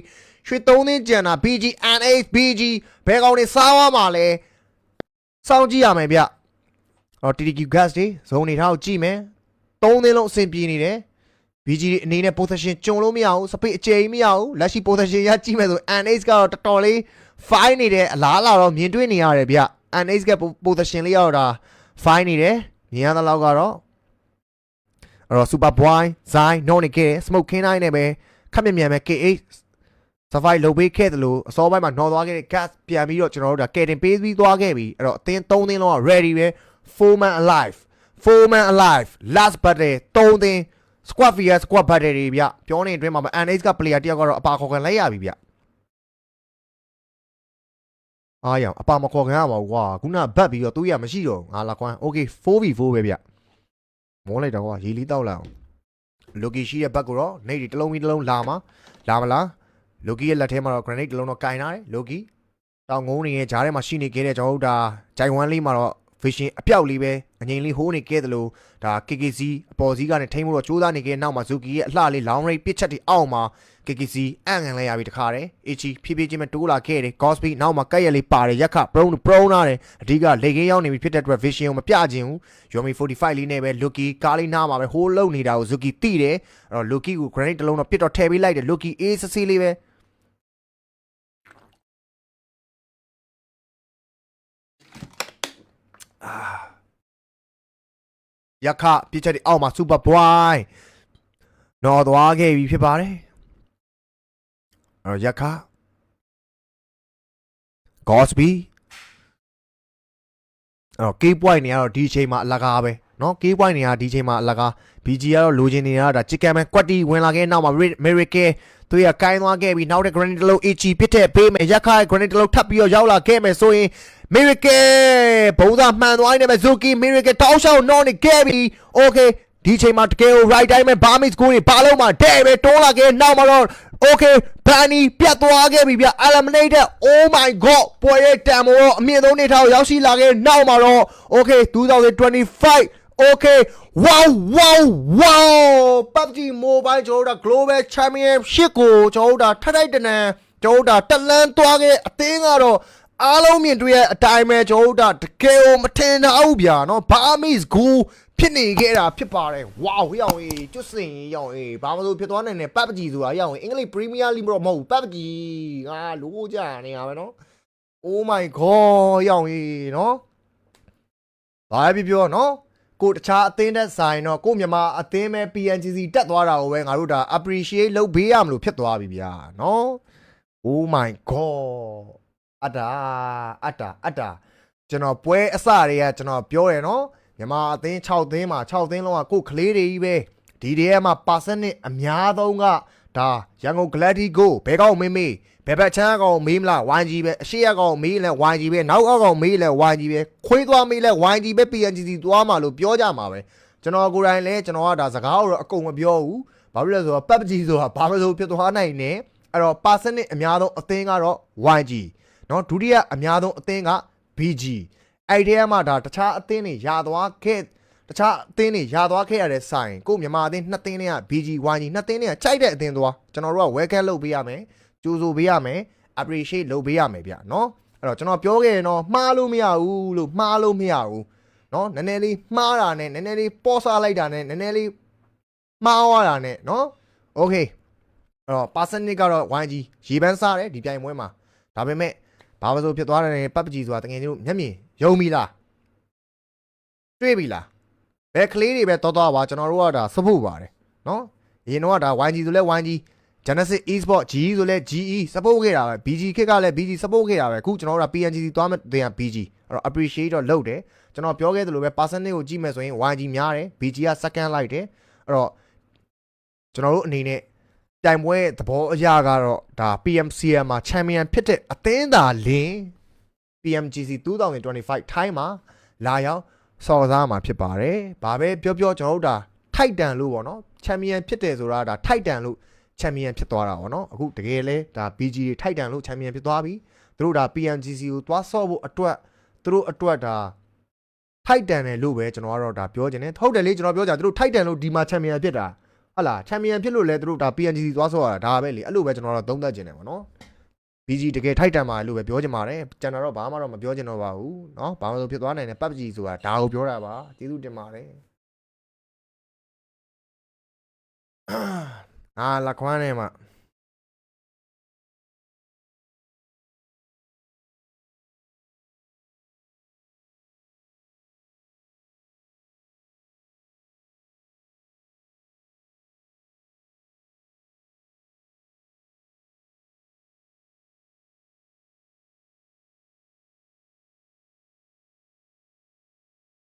ရွှေ3သင်းကြံတာ BG NH BG ဘယ်ကောင်တွေစားသွားမှာလဲစောင့်ကြည့်ရမယ်ဗျအော် TTQ gas တွေဇုံနေထားကိုကြည့်မယ်3သင်းလုံးအဆင်ပြေနေတယ် BG တွေအနေနဲ့ position ကျုံလို့မရဘူးစပိတ်အကျိန်မရဘူးလက်ရှိ position ရကြည့်မယ်ဆို NH ကတော့တော်တော်လေး fine နေတယ်အလားလာတော့မြင်တွေ့နေရတယ်ဗျ NH က position လေးရောက်တာ fine နေတယ်မြင်ရတဲ့လောက်ကတော့အဲ့တော့ super boy ဇိုင်းနော်နေခဲ့ smoke king 9နဲ့ပဲခက်မြမြန်ပဲ KH survive လုပ်ပေးခဲ့တယ်လို့အစောပိုင်းမှာနော်သွားခဲ့တဲ့ gas ပြန်ပြီးတော့ကျွန်တော်တို့ဒါကယ်တင်ပေးပြီးသွားခဲ့ပြီအဲ့တော့အသင်း3သင်းလုံးက ready ပဲ four man alive four man alive last battle 3သင်း squad vs squad battle တွေဗျပြောနေအတွင်းမှာ NH က player တယောက်ကတော့အပါခေါ်ခံလိုက်ရပြီဗျ အားရအောင်အပါမခေါ်ခံရပါဘူးကွာခုနဘတ်ပြီးတော့သူရမရှိတော့ငါလာခွမ်း okay 4v4 ပဲဗျမောလိုက်တော့ကွာရေလေးတောက်လိုက်အောင်လိုကီရှိရဲ့ဘတ်ကိုတော့နေဒီတစ်လုံးပြီးတစ်လုံးလာမှာလာမလားလိုကီရဲ့လက်ထဲမှာတော့ grenade တစ်လုံးတော့ကင်ထားတယ်လိုကီတောင်ငုံနေရဲ့ဂျားထဲမှာရှိနေခဲ့တဲ့ကျွန်တော်တို့ဒါဂျိုင်ဝမ်လေးမှာတော့ vision အပြောက်လေးပဲအငိမ့်လေးဟိုးနေခဲ့တယ်လို့ ဒါ KKC အပေါ်စီးကနေထိမ့်ဖို့တော့ကြိုးစားနေခဲ့နောက်မှာ Zuki ရဲ့အလှလေး long range ပစ်ချက်တွေအောက်မှာ KKC အန့်ခံလိုက်ရပြီတခါတည်း HG ဖြည်းဖြည်းချင်းပဲတိုးလာခဲ့တယ် Gospy နောက်မှာကက်ရက်လေးပါတယ်ရက်ခ Brown Brown နာတယ်အဓိကလေကင်းရောက်နေပြီဖြစ်တဲ့အတွက် vision ကိုမပြချင်ဘူး Yomi 45လေးနဲ့ပဲ Lucky ကားလေးနားမှာပဲဟိုးလုံနေတာကို Zuki တိတယ်အဲ့တော့ Lucky ကို grenade တစ်လုံးတော့ပစ်တော့ထည့်ပေးလိုက်တယ် Lucky အေးစစီလေးပဲရ က်ခပြစ်ချက်တွေအောက်မှာ Super Boy နော်သွားခဲ့ပြီဖြစ်ပါတယ်အဲ့တော့ရက်ခ Gosby အဲ့တော့ K point နေကတော့ဒီအချိန်မှာအလကားပဲเนาะ K point နေကဒီအချိန်မှာအလကား BG ကတော့လိုချင်နေတာဒါ Chicken Man ကွက်တီဝင်လာခဲ့နောက်မှာ Miracle သူရကိုင်းသွားခဲ့ပြီးနောက်တဲ့ granite တစ်လုံး HG ဖြစ်တဲ့ပေးမယ်ရက်ခါ granite တစ်လုံးထပ်ပြီးတော့ရောက်လာခဲ့မယ်ဆိုရင် miracle ဘုံသားမှန်သွားနေမယ် Zuki miracle တောက်လျှောက်နော်နေခဲ့ပြီ okay ဒီချိန်မှာတကယ်ကို right time မှာ Barmis ကိုနေဘာလုံးမှာတဲ့ပဲတွန်းလာခဲ့နောက်မှာတော့ okay Bunny ပြတ်သွားခဲ့ပြီဗျ eliminated oh my god ပွဲရဲ့တန်မို့တော့အမြင့်ဆုံးနေထားကိုရောက်ရှိလာခဲ့နောက်မှာတော့ okay 2025 okay wow wow wow PUBG Mobile ကျွန်တော်တို့ Global Championship ကိုကျွန်တော်တို့ထထိုက်တနန်ကျွန်တော်တို့တက်လန်းသွားခဲ့အသင်းကတော့အားလုံးမြင်တွေ့ရအတိုင်းပဲကျွန်တော်တို့တကယ်ကိုမထင်တော့ဘူးဗျာနော် Barmis ကိုဖြစ်နေခဲ့တာဖြစ်ပါတယ် wow ရောင်ကြီးကျွတ်စင်ရောင်ကြီးဘာမှမလို့ဖြစ်သွားနိုင်တယ် PUBG ဆိုတာရောင်ကြီးအင်္ဂလိပ် Premier League တော့မဟုတ်ဘူး PUBG ငါလိုးကြနေရပဲနော် oh my god ရောင်ကြီးနော်ဘာပဲပြောပြောနော် ကိုတခြားအသင်းတဲ့ဆိုင်တော့ကိုမြန်မာအသင်းမဲ့ PNGC တက်သွားတာကိုပဲငါတို့ဒါ appreciate လုပ်ပေးရမလို့ဖြစ်သွားပြီဗျာနော် oh my god အတ္တာအတ္တာအတ္တာကျွန်တော်ပွဲအစတွေကကျွန်တော်ပြောတယ်နော်မြန်မာအသင်း6သင်းမှာ6သင်းလုံးကကိုယ်ကလေးတွေကြီးပဲဒီတည်းမှာ percent အများဆုံးကဒါရန်ကုန် Gladi Go ဘဲကောက်မေးမေး ဘယ်ဘက်ချမ်းကောင်မေးမလား YG ပဲအရှိရကောင်မေးလဲ YG ပဲနောက်အောက်ကောင်မေးလဲ YG ပဲခွေးသွားမေးလဲ YG ပဲ PNGC သွားမှာလို့ပြောကြမှာပဲကျွန်တော်ကိုယ်တိုင်လဲကျွန်တော်ကဒါစကားကိုတော့အကုန်မပြောဘူးဘာဖြစ်လဲဆိုတော့ PUBG ဆိုတာဘာမှမဆိုဖြစ်သွားနိုင်တယ်အဲ့တော့ percent အများဆုံးအသင်းကတော့ YG เนาะဒုတိယအများဆုံးအသင်းက BG အဲ့ဒီထဲမှာဒါတခြားအသင်းတွေယာသွားခဲ့တခြားအသင်းတွေယာသွားခဲ့ရတဲ့ဆိုင်ကိုမြန်မာအသင်းနှစ်သင်းတွေက BG YG နှစ်သင်းတွေကချိန်တဲ့အသင်းသွားကျွန်တော်တို့က welcome လုပ်ပေးရမယ် ကြိုးဆိုပေးရမယ် appreciate လုပ်ပေးရမယ်ဗျเนาะအဲ့တော့ကျွန်တော်ပြောခဲ့ရင်တော့မှားလို့မရဘူးလို့မှားလို့မရဘူးเนาะနည်းနည်းလေးမှားတာနဲ့နည်းနည်းလေးပေါ်စားလိုက်တာနဲ့နည်းနည်းလေးမှားသွားတာနဲ့เนาะ okay အဲ့တော့ percentage ကတော့ YG ရေပန်းစားတယ်ဒီပြိုင်ပွဲမှာဒါပေမဲ့ဘာလို့ဆိုဖြစ်သွားတယ် PUBG ဆိုတာတကယ်ကြီးမျက်မြင်ယုံပြီလားတွေ့ပြီလားဘယ်ကလေးတွေပဲတော်တော်ပါကျွန်တော်တို့ကဒါစဖို့ပါတယ်နော်အရင်တော့ကဒါ YG ဆိုလဲ YG Genesis Esport GE ဆိုလဲ GE support ခဲ့တာပဲ BG ခက်ကလည်း BG support ခဲ့တာပဲအခုကျွန်တော်တို့က PNGC သွားမဲ့တင်က BG အဲ့တော့ appreciate တော့လုပ်တယ်ကျွန်တော်ပြောခဲ့သလိုပဲ percentage ကိုကြည့်မယ်ဆိုရင် YG များတယ် BG က second လိုက်တယ်အဲ့တော့ကျွန်တော်တို့အနေနဲ့တိုင်ပွဲသဘောအရာကတော့ဒါ PMCM မှာ champion ဖြစ်တဲ့အသင်းသာလင်း PMGC 2025ထိုင်းမှာလာရောက်စော်စားမှာဖြစ်ပါတယ်။ဘာပဲပြောပြောကျွန်တော်တို့ဒါထိုက်တန်လို့ပေါ့နော်။ချန်ပီယံဖြစ်တယ်ဆိုတာဒါထိုက်တန်လို့ ချန်ပီယံဖြစ်သွားတာပေါ့နော်။အခုတကယ်လဲဒါ BG တွေထိုက်တန်လို့ချန်ပီယံဖြစ်သွားပြီ။သူတို့ဒါ PMGC ကိုသွားဆော့ဖို့အတွက်သူတို့အတွက်ဒါထိုက်တန်တယ်လို့ပဲကျွန်တော်ကတော့ဒါပြောချင်တယ်။ဟုတ်တယ်လေကျွန်တော်ပြောကြသူတို့ထိုက်တန်လို့ဒီမှာချန်ပီယံဖြစ်တာ။ဟုတ်လားချန်ပီယံဖြစ်လို့လဲသူတို့ဒါ PMGC သွားဆော့ရတာဒါပဲလေအဲ့လိုပဲကျွန်တော်တို့သုံးသပ်ချင်တယ်ပေါ့နော်။ BG တကယ်ထိုက်တန်ပါလို့ပဲပြောချင်ပါတယ်ကျွန်တော်တော့ဘာမှတော့မပြောချင်တော့ပါဘူးเนาะဘာမှမဆိုဖြစ်သွားနိုင်တယ် PUBG ဆိုတာဒါကိုပြောတာပါကျေးဇူးတင်ပါတယ် အာလက်ခွမ်းနေမှာ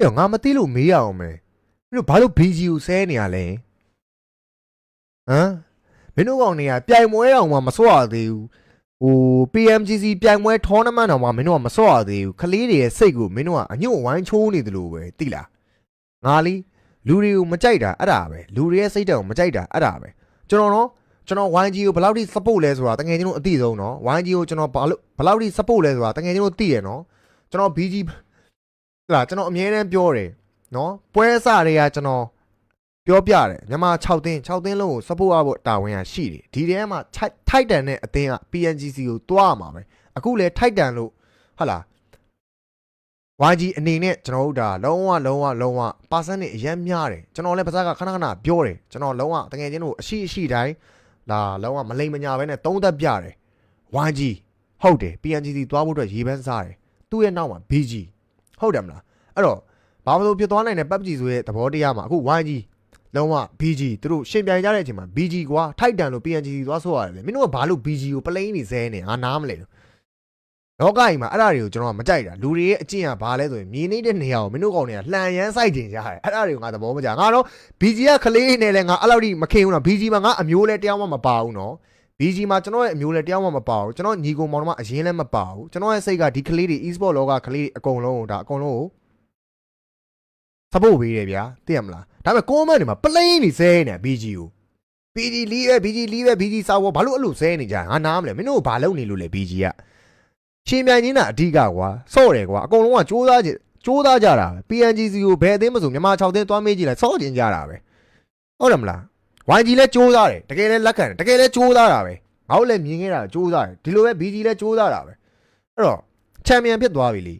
အေးငါမသိလို့မေးရအောင်မယ်ပြီးတော့ဘာလို့ BG ကိုဆဲနေရလဲ ဟမ်မင်းတို့ကောင်တွေကပြိုင်ပွဲအောင်မှမစော့ရသေးဘူးဟို PMGC ပြိုင်ပွဲ tournament တော့မှမင်းတို့ကမစော့ရသေးဘူးခလေးတွေရဲ့စိတ်ကိုမင်းတို့ကအညွန့်ဝိုင်းချိုးနေတယ်လို့ပဲသိလားငါလီလူတွေကိုမကြိုက်တာအဲ့ဒါပဲလူတွေရဲ့စိတ်ဓာတ်ကိုမကြိုက်တာအဲ့ဒါပဲကျွန်တော်တော့ကျွန်တော် YG ကိုဘယ်လောက်ထိ support လဲဆိုတာတကယ်ကျွန်တော်အသိဆုံးနော် YG ကိုကျွန်တော်ဘယ်လောက်ဘယ်လောက်ထိ support လဲဆိုတာတကယ်ကျွန်တော်သိရနော်ကျွန်တော် BG ဟလာကျွန်တော်အမြဲတမ်းပြောတယ်နော်ပွဲစတွေကကျွန်တော် ပြောပြတယ်မြန်မာ6သင်း6သင်းလုံးကို support ရဖို့တာဝန်ရရှိတယ်ဒီထဲမှာထိုက်တန်တဲ့အသင်းက PNGC ကိုတွားမှာပဲအခုလေထိုက်တန်လို့ဟုတ်လား YG အနေနဲ့ကျွန်တော်တို့ဒါလုံးဝလုံးဝလုံးဝ percent နဲ့အရင်များတယ်ကျွန်တော်လည်းပါးစပ်ကခဏခဏပြောတယ်ကျွန်တော်လုံးဝတကယ်ချင်းတို့အရှိအရှိတိုင်းဒါလုံးဝမလိမ္မညာပဲနဲ့သုံးသက်ပြတယ် YG ဟုတ်တယ် PNGC သွားဖို့အတွက်ရေပန်းစားတယ်သူ့ရဲ့နောက်မှာ BG ဟုတ်တယ်မလားအဲ့တော့ဘာလို့ဖြစ်သွားနိုင်တဲ့ PUBG ဆိုရဲ့သဘောတရားမှာအခု YG လုံးဝ BG သူတို့ရှင်ပြိုင်ကြတဲ့အချိန်မှာ BG ကွာထိုက်တန်လို့ PNG သွားဆိုရတယ်လေမင်းတို့ကဘာလို့ BG ကိုပလိန်းနေစဲနေငါနားမလဲလို့လောကကြီးမှာအဲ့ဒါတွေကိုကျွန်တော်ကမကြိုက်တာလူတွေရဲ့အကျင့်ကဘာလဲဆိုရင်မြင်နေတဲ့နေရာကိုမင်းတို့ကောင်တွေကလှန်ရမ်းစိုက်တင်ကြတယ်အဲ့ဒါတွေကိုငါသဘောမကျငါတော့ BG ကကလေးနဲ့လဲငါအဲ့လောက်ထိမခင်ဘူးနော် BG မှာငါအမျိုးလဲတယောက်မှမပါဘူးနော် BG မှာကျွန်တော်ရဲ့အမျိုးလည်းတရားမှမပါဘူးကျွန်တော်ညီကောင်မောင်နှမအရင်လည်းမပါဘူးကျွန်တော်ရဲ့စိတ်ကဒီကလေးတွေ e-sport လောကကလေးတွေအကုန်လုံးကိုဒါအကုန်လုံးကို support ပေးတယ်ဗျာသိရမလား ဒါပေမဲ့ comment တွေမှာ plain နေစဲနေ BG ကို BG လီးပဲ BG လီးပဲ BG စာဝဘာလို့အဲ့လိုစဲနေကြငါနားမလဲမင်းတို့ကဘာလုပ်နေလို့လဲ BG ကရှင်မြိုင်ချင်းတာအဓိကကွာစော့တယ်ကွာအကုန်လုံးကစူးစမ်းကြစူးစမ်းကြတာပဲ PNGC ကိုဘယ်အသင်းမဆိုမြန်မာ6သင်းသွားမေးကြည့်လိုက်စော့ကျင်ကြတာပဲဟုတ်တယ်မလား YG လည်းစူးစမ်းတယ်တကယ်လည်းလက်ခံတယ်တကယ်လည်းစူးစမ်းတာပဲငါတို့လည်းမြင်ခဲ့တာစူးစမ်းတယ်ဒီလိုပဲ BG လည်းစူးစမ်းတာပဲအဲ့တော့ချန်ပီယံဖြစ်သွားပြီလေ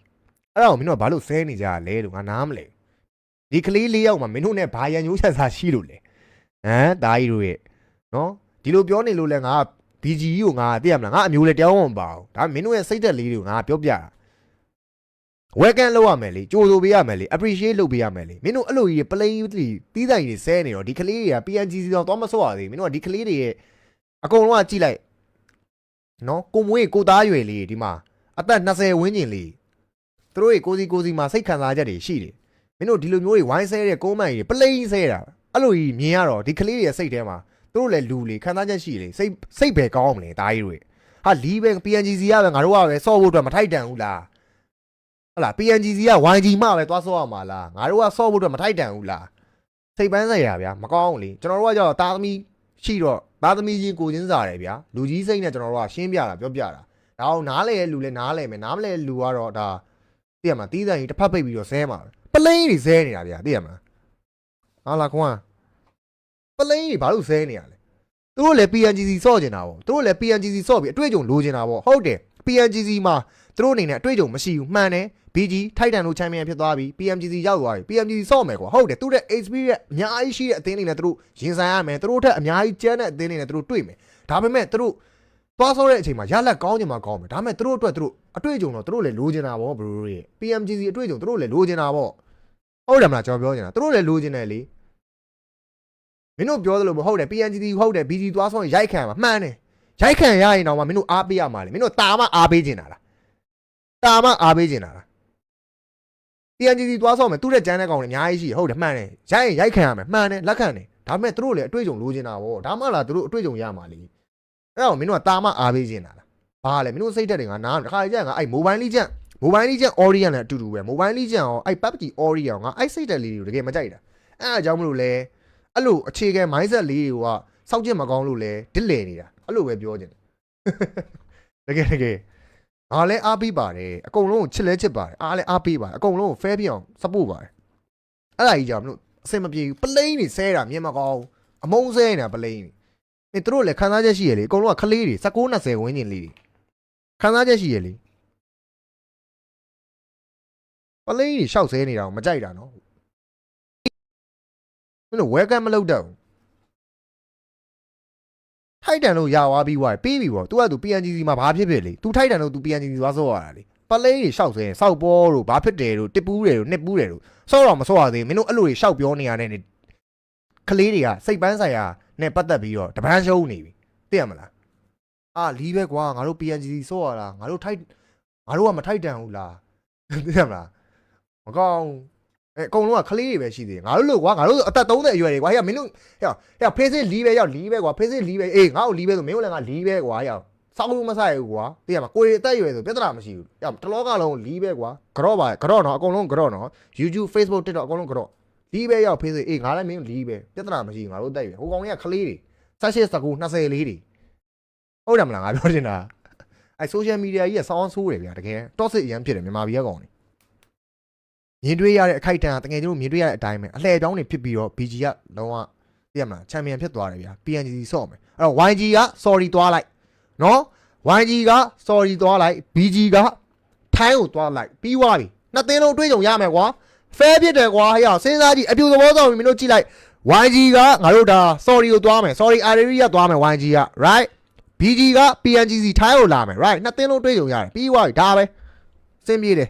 အဲ့ဒါကိုမင်းတို့ကဘာလို့ဆဲနေကြရလဲလို့ငါနားမလဲ ဒီကလေးလေးယောက်မှာမင်းတို့နဲ့ဘာရန်ညိုးချက်စားရှိလို့လဲဟမ်တာကြီးတို့ရဲ့နော်ဒီလိုပြောနေလို့လဲငါ BG ကိုငါသိရမလားငါအမျိုးလဲတရားဝင်မပါဘူးဒါမင်းတို့ရဲ့စိတ်သက်လေးတွေကိုငါပြောပြတာ welcome လုပ်ရမယ်လေကြိုးဆိုပေးရမယ်လေ appreciate လုပ်ပေးရမယ်လေမင်းတို့အဲ့လိုကြီး play တီးတိုင်းတွေဆဲနေတော့ဒီကလေးတွေက PNGC တော့သွားမဆော့ရသေးဘူးမင်းတို့ကဒီကလေးတွေရဲ့အကုန်လုံးကကြည့်လိုက်နော်ကိုမွေးကိုသားရွယ်လေးဒီမှာအသက်20ဝန်းကျင်လေးသူတို့ရဲ့ကိုစီကိုစီမှာစိတ်ခံစားချက်တွေရှိတယ် မင်းတို့ဒီလိုမျိုးတွေဝိုင်းဆဲတဲ့ကုန်းမိုင်တွေ play ဆဲတာအဲ့လိုကြီးမြင်ရတော့ဒီကလေးတွေရဲ့စိတ်ထဲမှာသူတို့လည်းလူလေခံစားချက်ရှိလေစိတ်စိတ်ပဲကောင်းမလဲတားကြီးတွေဟာလီးပဲ PNGC ကပဲငါတို့ကပဲဆော့ဖို့အတွက်မထိုက်တန်ဘူးလားဟုတ်လား PNGC က YG မှပဲသွားဆော့ရမှာလားငါတို့ကဆော့ဖို့အတွက်မထိုက်တန်ဘူးလားစိတ်ပန်းဆိုင်ရာဗျာမကောင်းဘူးလေကျွန်တော်တို့ကကြောက်တာသမီရှိတော့တာသမီချင်းကိုချင်းစားတယ်ဗျာလူကြီးစိတ်နဲ့ကျွန်တော်တို့ကရှင်းပြတာပြောပြတာဒါအောင်နားလေလူလည်းနားလေမယ်နားမလဲလူကတော့ဒါသိရမှာတီးဆိုင်ကြီးတစ်ဖက်ပိတ်ပြီးတော့ဆဲမှာပဲ ပလိန်ကြီးဆဲနေတာဗျာသိရမှာဟာလာကွာပလိန်ကြီးဘာလို့ဆဲနေရလဲသူတို့လည်း PNGC ဆော့ကျင်တာပေါ့သူတို့လည်း PNGC ဆော့ပြီးအတွေ့အကြုံလိုချင်တာပေါ့ဟုတ်တယ် PNGC မှာသူတို့အနေနဲ့အတွေ့အကြုံမရှိဘူးမှန်တယ် BG ထိုက်တန်လို့ချန်ပီယံဖြစ်သွားပြီ PMGC ရောက်သွားပြီ PMGC ဆော့မယ်ကွာဟုတ်တယ်သူတို့ experience အများကြီးရှိတဲ့အသင်းတွေနဲ့သူတို့ရင်ဆိုင်ရမယ်သူတို့ထက်အများကြီးကျန်းတဲ့အသင်းတွေနဲ့သူတို့တွေ့မယ်ဒါပေမဲ့သူတို့ သွားဆော့တဲ့အချိန်မှာရလက်ကောင်းချင်မှာကောင်းမယ်ဒါပေမဲ့သူတို့အတွက်သူတို့အတွေ့အကြုံတော့သူတို့လည်းလိုချင်တာပေါ့ဘရိုတို့ရဲ့ PMGC အတွေ့အကြုံသူတို့လည်းလိုချင်တာပေါ့ဟုတ်တယ်မလားကျွန်တော်ပြောချင်တာသူတို့လည်းလိုချင်တယ်လေမင်းတို့ပြောသလိုမဟုတ်တယ် PNGD ဟုတ်တယ် BG သွားဆုံးရိုက်ခံမှာမှန်တယ်ရိုက်ခံရရင်တော့မှမင်းတို့အားပေးရမှာလေမင်းတို့တာမအားပေးကျင်တာလားတာမအားပေးကျင်တာလား PNGD သွားဆုံးမယ်သူ့တဲ့ကျန်းတဲ့ကောင်တွေအများကြီးရှိဟုတ်တယ်မှန်တယ်ရိုက်ရင်ရိုက်ခံရမယ်မှန်တယ်လက်ခံတယ်ဒါပေမဲ့သူတို့လည်းအတွေ့အကြုံလိုချင်တာဗောဒါမှလားသူတို့အတွေ့အကြုံရမှာလေ အဲ့တော့မင်းတို့ကတာမအားပေးကျင်တာလားဘာလဲမင်းတို့စိတ်တက်တယ်ငါနားတခါကြငါအဲ့ mobile legend mobile legend Orient လည်းအတူတူပဲ mobile legend ရောအဲ့ PUBG Orient ရောငါအဲ့စိတ်တက်လေးတွေကိုတကယ်မကြိုက်တာအဲ့အကြောင်းမလို့လဲအဲ့လိုအခြေခံ mindset လေးတွေကစောက်ကျင်မကောင်းလို့လဲဒစ်လေနေတာအဲ့လိုပဲပြောချင်တယ်တကယ်တကယ်ငါလည်းအားပေးပါတယ်အကုန်လုံးကိုချစ်လဲချစ်ပါတယ်အားလည်းအားပေးပါတယ်အကုန်လုံးကို fair ပြအောင် support ပါတယ်အဲ့ဒါကြီးကြောင့်မလို့အဆင်မပြေဘူးပလိန်နေဆဲတာမြင်မကောင်းအမုန်းဆဲနေတာပလိန်နေ အဲသူတို့လည်းခံစားချက်ရှိရလေအကုန်လုံးကခလေးတွေ19 20ဝန်းကျင်လေးတွေခံစားချက်ရှိရလေပလိန်တွေရှောက်ဆဲနေတာကိုမကြိုက်တာနော် မင်းတို့ welcome မလုပ်တော့ဘူးထိုက်တန်လို့ရသွားပြီးွားပြီးပြီပေါ့ तू က तू PNGC မှာဘာဖြစ်ဖြစ်လေ तू ထိုက်တန်လို့ तू PNGC သွားဆော့ရတာလေပလေးတွေရှောက်စဲစောက်ပေါ်တို့ဘာဖြစ်တယ်တို့တစ်ပူးတယ်တို့နှစ်ပူးတယ်တို့ဆော့တော့မဆော့ရသေးဘူးမင်းတို့အဲ့လိုတွေရှောက်ပြောနေရတဲ့နေကလေးတွေကစိတ်ပန်းဆိုင်ရာ နဲ့ပတ်သက်ပြီးတော့တပန်းရှုံးနေပြီသိရမလားအာလီးပဲကွာငါတို့ PNGC ဆော့ရတာငါတို့ထိုက်ငါတို့ကမထိုက်တန်ဘူးလားသိရမလားမကောင်းဘူးအဲအကုန်လုံးကကလေးတွေပဲရှိသေးတယ်ငါတို့လို့ကွာငါတို့အသက်30အရွယ်တွေကွာဟဲ့မင်းတို့ဟဲ့ဟဲ့ဖေးစစ်လီးပဲရောက်လီးပဲကွာဖေးစစ်လီးပဲအေးငါ့ကိုလီးပဲဆိုမင်းတို့လည်းငါလီးပဲကွာရောက်စောက်လို့မဆိုင်ဘူးကွာသိရမှာကိုယ်အသက်အရွယ်ဆိုပြဿနာမရှိဘူးရောက်တလောကလုံးလီးပဲကွာကြော့ပါကြော့နော်အကုန်လုံးကြော့နော် YouTube Facebook TikTok အကုန်လုံးကြော့ လီးပဲရောက်ဖေးစစ်အေးငါလည်းမင်းလီးပဲပြဿနာမရှိဘူးငါတို့အသက်အရွယ်ဟိုကောင်တွေကကလေးတွေ18 19 20လေးတွေဟုတ်တယ်မလားငါပြောနေတာအဲ social media ကြီးကစောင်းဆိုးတယ်ဗျာတကယ် toxic အရန်ဖြစ်တယ်မြန်မာပြည်ကကောင်တွေမြင်တွေ့ရတဲ့အခိုက်အတန့်ကတကယ်ကျွန်တော်မြင်တွေ့ရတဲ့အတိုင်းပဲအလှည့်အပြောင်းတွေဖြစ်ပြီးတော့ BG ကလုံးဝသိရမလားချန်ပီယံဖြစ်သွားတယ်ဗျာ PNGC ဆော့မယ်အဲ့တော့ YG က sorry သွားလိုက်နော် YG က sorry သွားလိုက် BG ကထိုင်းကိုသွားလိုက်ပြီးသွားပြီနှစ်သင်းလုံးတွေးကြုံရမယ်ကွာ fair ဖြစ်တယ်ကွာဟဲ့စဉ်းစားကြည့်အပြူသဘောဆောင်ပြီမင်းတို့ကြည့်လိုက် YG ကငါတို့ဒါ sorry ကိုသွားမယ် sorry Iriri ကသွားမယ် YG က right BG က PNGC ထိုင်းကိုလာမယ် right နှစ်သင်းလုံးတွေးကြုံရတယ်ပြီးသွားပြီဒါပဲစင်ပြေတယ်